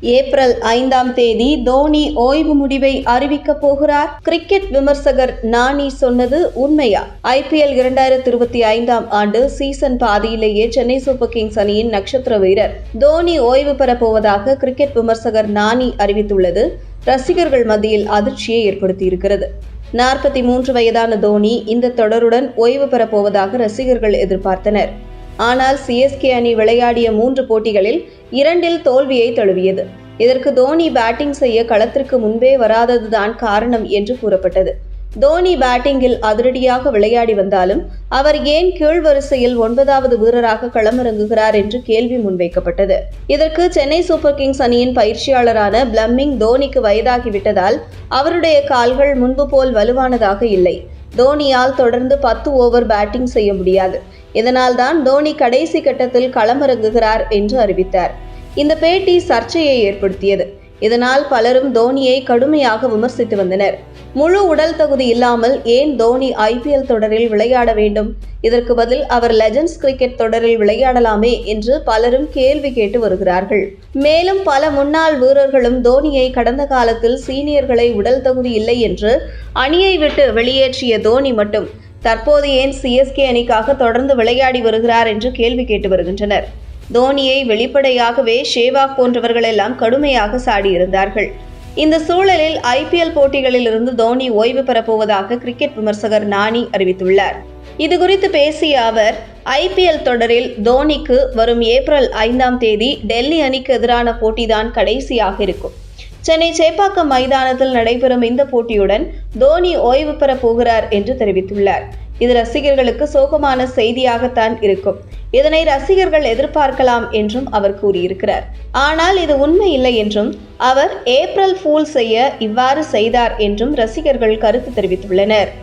April ஐந்தாம் தேதி தோனி ஓய்வு முடிவை அறிவிக்கப் போகிறார். கிரிக்கெட் விமர்சகர் நானி சொன்னது உண்மையா? ஐபிஎல் இரண்டாயிரத்தி இருபத்தி ஐந்தாம் ஆண்டு சீசன் பாதியிலேயே சென்னை சூப்பர் கிங்ஸ் அணியின் நட்சத்திர வீரர். தோனி ஓய்வு பெறப் போவதாக கிரிக்கெட் விமர்சகர் நானி அறிவித்துள்ளது. ரசிகர்கள் மத்தியில் அதிர்ச்சியை ஏற்படுத்தியிருக்கிறது. நாற்பத்தி மூன்று வயதான தோனி இந்த தொடருடன் ஓய்வு பெறப் போவதாக ரசிகர்கள் எதிர்பார்த்தனர். ஆனால் சிஎஸ்கே அணி விளையாடிய மூன்று போட்டிகளில் இரண்டில் தோல்வியை தழுவியது. இதற்கு தோனி பேட்டிங் செய்ய களத்திற்கு முன்பே வராததுதான் காரணம் என்று கூறப்பட்டது. தோனி பேட்டிங்கில் அதிரடியாக விளையாடி வந்தாலும் அவர் ஏன் கீழ் வரிசையில் ஒன்பதாவது வீரராக களமிறங்குகிறார் என்று கேள்வி முன்வைக்கப்பட்டது. இதற்கு சென்னை சூப்பர் கிங்ஸ் அணியின் பயிற்சியாளரான பிளம்மிங் தோனிக்கு வயதாகிவிட்டதால் அவருடைய கால்கள் முன்பு போல் வலுவானதாக இல்லை. தோனியால் தொடர்ந்து பத்து ஓவர் பேட்டிங் செய்ய முடியாது. இதனால்தான் தோனி கடைசி கட்டத்தில் களமிறங்குகிறார் என்று அறிவித்தார். இந்த பேட்டி சர்ச்சையை ஏற்படுத்தியது. இதனால் பலரும் தோனியை கடுமையாக விமர்சித்து வந்தனர். முழு உடல் தகுதி இல்லாமல் ஏன் தோனி ஐபிஎல் தொடரில் விளையாட வேண்டும்? இதற்கு பதில் அவர் லெஜண்ட்ஸ் கிரிக்கெட் தொடரில் விளையாடலாமே என்று பலரும் கேள்வி கேட்டு வருகிறார்கள். மேலும் பல முன்னாள் வீரர்களும் தோனியை கடந்த காலத்தில் சீனியர்களை உடல் தகுதி இல்லை என்று அணியை விட்டு வெளியேற்றிய தோனி மட்டும் தற்போது ஏன் சிஎஸ்கே அணிக்காக தொடர்ந்து விளையாடி வருகிறார் என்று கேள்வி கேட்டு வருகின்றனர். தோனியை வெளிப்படையாகவே ஷேவாக் போன்றவர்கள் எல்லாம் கடுமையாக சாடியிருந்தார்கள். இந்த சூழலில் ஐபிஎல் போட்டிகளில் இருந்து தோனி ஓய்வு பெறப்போவதாக கிரிக்கெட் விமர்சகர் நானி அறிவித்துள்ளார். இது குறித்து பேசிய அவர் ஐபிஎல் தொடரில் தோனிக்கு வரும் ஏப்ரல் ஐந்தாம் தேதி டெல்லி அணிக்கு எதிரான போட்டிதான் கடைசியாக இருக்கும். சென்னை சேப்பாக்கம் மைதானத்தில் நடைபெறும் இந்த போட்டியுடன் தோனி ஓய்வு பெறப் போகிறார் என்று தெரிவித்துள்ளார். இது ரசிகர்களுக்கு சோகமான செய்தியாகத்தான் இருக்கும். இதனை ரசிகர்கள் எதிர்பார்க்கலாம் என்றும் அவர் கூறியிருக்கிறார். ஆனால் இது உண்மை இல்லை என்றும் அவர் ஏப்ரல் ஃபூல் செய்ய இவ்வாறு செய்தார் என்றும் ரசிகர்கள் கருத்து தெரிவித்துள்ளனர்.